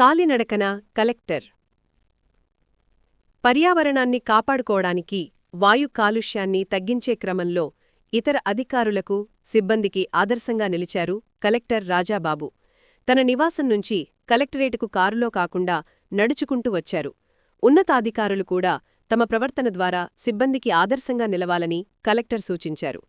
కాలినడకన కలెక్టర్. పర్యావరణాన్ని కాపాడుకోవడానికి వాయు కాలుష్యాన్ని తగ్గించే క్రమంలో ఇతర అధికారులకు సిబ్బందికి ఆదర్శంగా నిలిచారు కలెక్టర్ రాజాబాబు. తన నివాసం నుంచి కలెక్టరేటుకు కారులో కాకుండా నడుచుకుంటూ వచ్చారు. ఉన్నతాధికారులు కూడా తమ ప్రవర్తన ద్వారా సిబ్బందికి ఆదర్శంగా నిలవాలని కలెక్టర్ సూచించారు.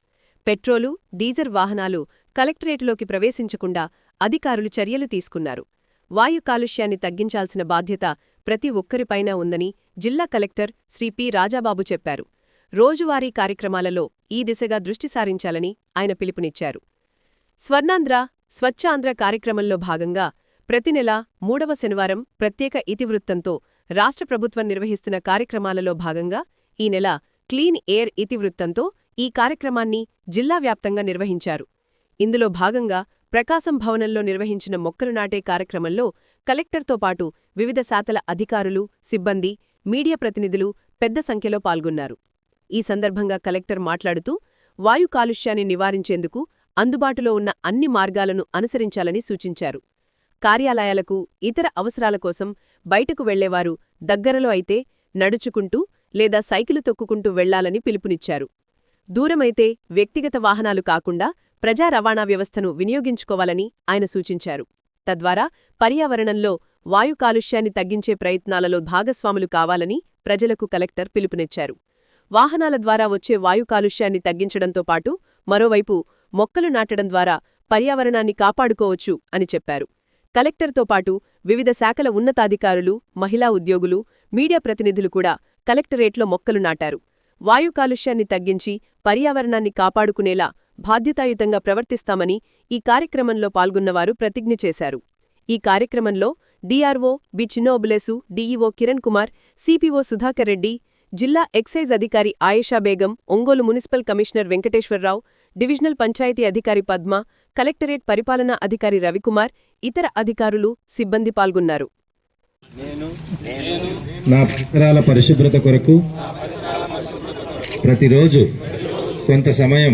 పెట్రోలు డీజర్ వాహనాలు కలెక్టరేటులోకి ప్రవేశించకుండా అధికారులు చర్యలు తీసుకున్నారు. వాయు కాలుష్యాన్ని తగ్గించాల్సిన బాధ్యత ప్రతి ఒక్కరిపైనా ఉందని జిల్లా కలెక్టర్ శ్రీ పి రాజాబాబు చెప్పారు. రోజువారీ కార్యక్రమాలలో ఈ దిశగా దృష్టి సారించాలని ఆయన పిలుపునిచ్చారు. స్వర్ణాంధ్ర స్వచ్ఛాంధ్ర కార్యక్రమంలో భాగంగా ప్రతి నెల మూడవ శనివారం ప్రత్యేక ఇతివృత్తంతో రాష్ట్ర ప్రభుత్వం నిర్వహిస్తున్న కార్యక్రమాలలో భాగంగా ఈ నెల క్లీన్ ఎయిర్ ఇతివృత్తంతో ఈ కార్యక్రమాన్ని జిల్లా వ్యాప్తంగా నిర్వహించారు. ఇందులో భాగంగా ప్రకాశం భవనంలో నిర్వహించిన మొక్కలు నాటే కార్యక్రమంలో కలెక్టర్తో పాటు వివిధ శాతల అధికారులు సిబ్బంది మీడియా ప్రతినిధులు పెద్ద సంఖ్యలో పాల్గొన్నారు. ఈ సందర్భంగా కలెక్టర్ మాట్లాడుతూ వాయు కాలుష్యాన్ని నివారించేందుకు అందుబాటులో ఉన్న అన్ని మార్గాలను అనుసరించాలని సూచించారు. కార్యాలయాలకు ఇతర అవసరాల కోసం బయటకు వెళ్ళేవారు దగ్గరలో అయితే నడుచుకుంటూ లేదా సైకిలు తొక్కుకుంటూ వెళ్ళాలని పిలుపునిచ్చారు. దూరమైతే వ్యక్తిగత వాహనాలు కాకుండా ప్రజా రవాణా వ్యవస్థను వినియోగించుకోవాలని ఆయన సూచించారు. తద్వారా పర్యావరణంలో వాయు కాలుష్యాన్ని తగ్గించే ప్రయత్నాలలో భాగస్వాములు కావాలని ప్రజలకు కలెక్టర్ పిలుపునిచ్చారు. వాహనాల ద్వారా వచ్చే వాయు కాలుష్యాన్ని తగ్గించడంతో పాటు మరోవైపు మొక్కలు నాటడం ద్వారా పర్యావరణాన్ని కాపాడుకోవచ్చు అని చెప్పారు. కలెక్టర్తో పాటు వివిధ శాఖల ఉన్నతాధికారులు మహిళా ఉద్యోగులు మీడియా ప్రతినిధులు కూడా కలెక్టరేట్లో మొక్కలు నాటారు. వాయు కాలుష్యాన్ని తగ్గించి పర్యావరణాన్ని కాపాడుకునేలా బాధ్యతాయుతంగా ప్రవర్తిస్తామని ఈ కార్యక్రమంలో పాల్గొన్నవారు ప్రతిజ్ఞ చేశారు. ఈ కార్యక్రమంలో DRO B Chinnobulesu DEO Kiran Kumar CPO Sudhakar Reddy జిల్లా ఎక్సైజ్ అధికారి Ayesha Begum Ongole municipal commissioner Venkateswararao divisional panchayat అధికారి పద్మ కలెక్టరేట్ పరిపాలనా అధికారి రవికుమార్ ఇతర అధికారులు సిబ్బంది పాల్గొన్నారు. నా పరిసరాల పరిశుభ్రత కొరకు ప్రతిరోజు కొంత సమయం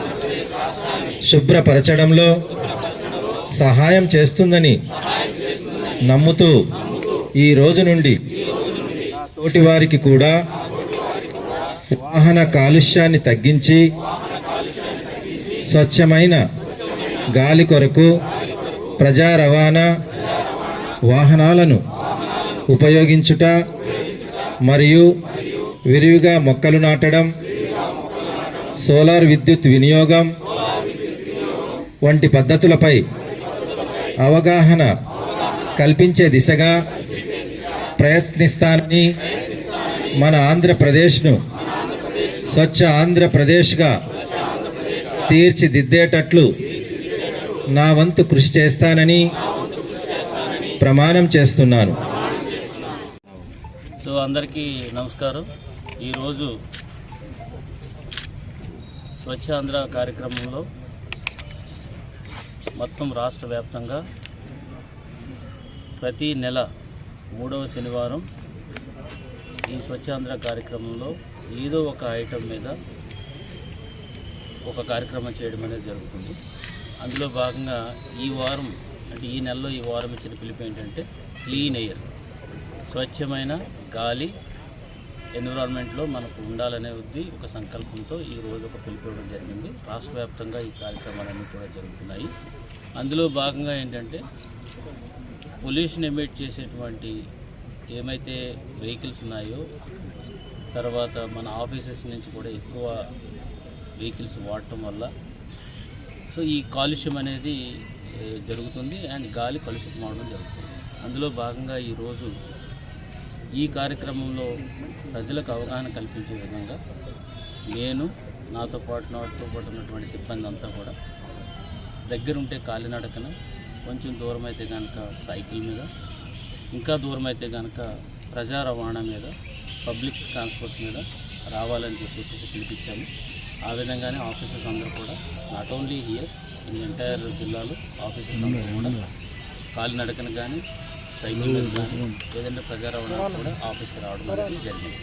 శుభ్రపరచడంలో సహాయం చేస్తుందని నమ్ముతూ ఈ రోజు నుండి తోటి వారికి కూడా వాహన కాలుష్యాన్ని తగ్గించి స్వచ్ఛమైన గాలి కొరకు ప్రజా రవాణా వాహనాలను ఉపయోగించుట మరియు విరివిగా మొక్కలు నాటడం సోలార్ విద్యుత్ వినియోగం వంటి పద్ధతులపై అవగాహన కల్పించే దిశగా ప్రయత్నిస్తానని మన ఆంధ్రప్రదేశ్ను స్వచ్ఛ ఆంధ్రప్రదేశ్గా తీర్చిదిద్దేటట్లు నా వంతు కృషి చేస్తానని ప్రమాణం చేస్తున్నాను. సో అందరికీ నమస్కారం. ఈరోజు స్వచ్ఛ ఆంధ్ర కార్యక్రమంలో మొత్తం రాష్ట్ర వ్యాప్తంగా ప్రతి నెల మూడవ శనివారం ఈ స్వచ్ఛాంధ్ర కార్యక్రమంలో ఏదో ఒక ఐటెం మీద ఒక కార్యక్రమం చేయడం అనేది జరుగుతుంది. అందులో భాగంగా ఈ వారం అంటే ఈ నెలలో ఈ వారం ఇచ్చిన పిలుపు ఏంటంటే క్లీన్ ఎయిర్ స్వచ్ఛమైన గాలి ఎన్విరాన్మెంట్లో మనకు ఉండాలనే ఉంది ఒక సంకల్పంతో ఈ రోజు ఒక పిలిపివ్వడం జరిగింది. రాష్ట్ర వ్యాప్తంగా ఈ కార్యక్రమాలన్నీ కూడా జరుగుతున్నాయి. అందులో భాగంగా ఏంటంటే పొల్యూషన్ ఎమిట్ చేసేటువంటి ఏమైతే వెహికల్స్ ఉన్నాయో తర్వాత మన ఆఫీసెస్ నుంచి కూడా ఎక్కువ వెహికల్స్ వాడటం వల్ల సో ఈ కాలుష్యం అనేది జరుగుతుంది. అండ్ గాలి కలుషితం అవడం జరుగుతుంది. అందులో భాగంగా ఈరోజు ఈ కార్యక్రమంలో ప్రజలకు అవగాహన కల్పించే విధంగా నేను నాతో పాటు నాతో పాటు ఉన్నటువంటి సిబ్బంది అంతా కూడా దగ్గరుంటే కాలినడకన కొంచెం దూరం అయితే కనుక సైకిల్ మీద ఇంకా దూరం అయితే కనుక ప్రజా రవాణా మీద పబ్లిక్ ట్రాన్స్పోర్ట్ మీద రావాలని చెప్పేసి పిలిపించాము. ఆ విధంగానే ఆఫీసర్స్ అందరూ కూడా not only here in entire జిల్లాలో ఆఫీసర్స్ అందరూ కూడా కాలినడకన కానీ సైకిల్ మీద ఏదైనా ప్రజా రవాణా కూడా ఆఫీస్కి రావడం అనేది జరిగింది.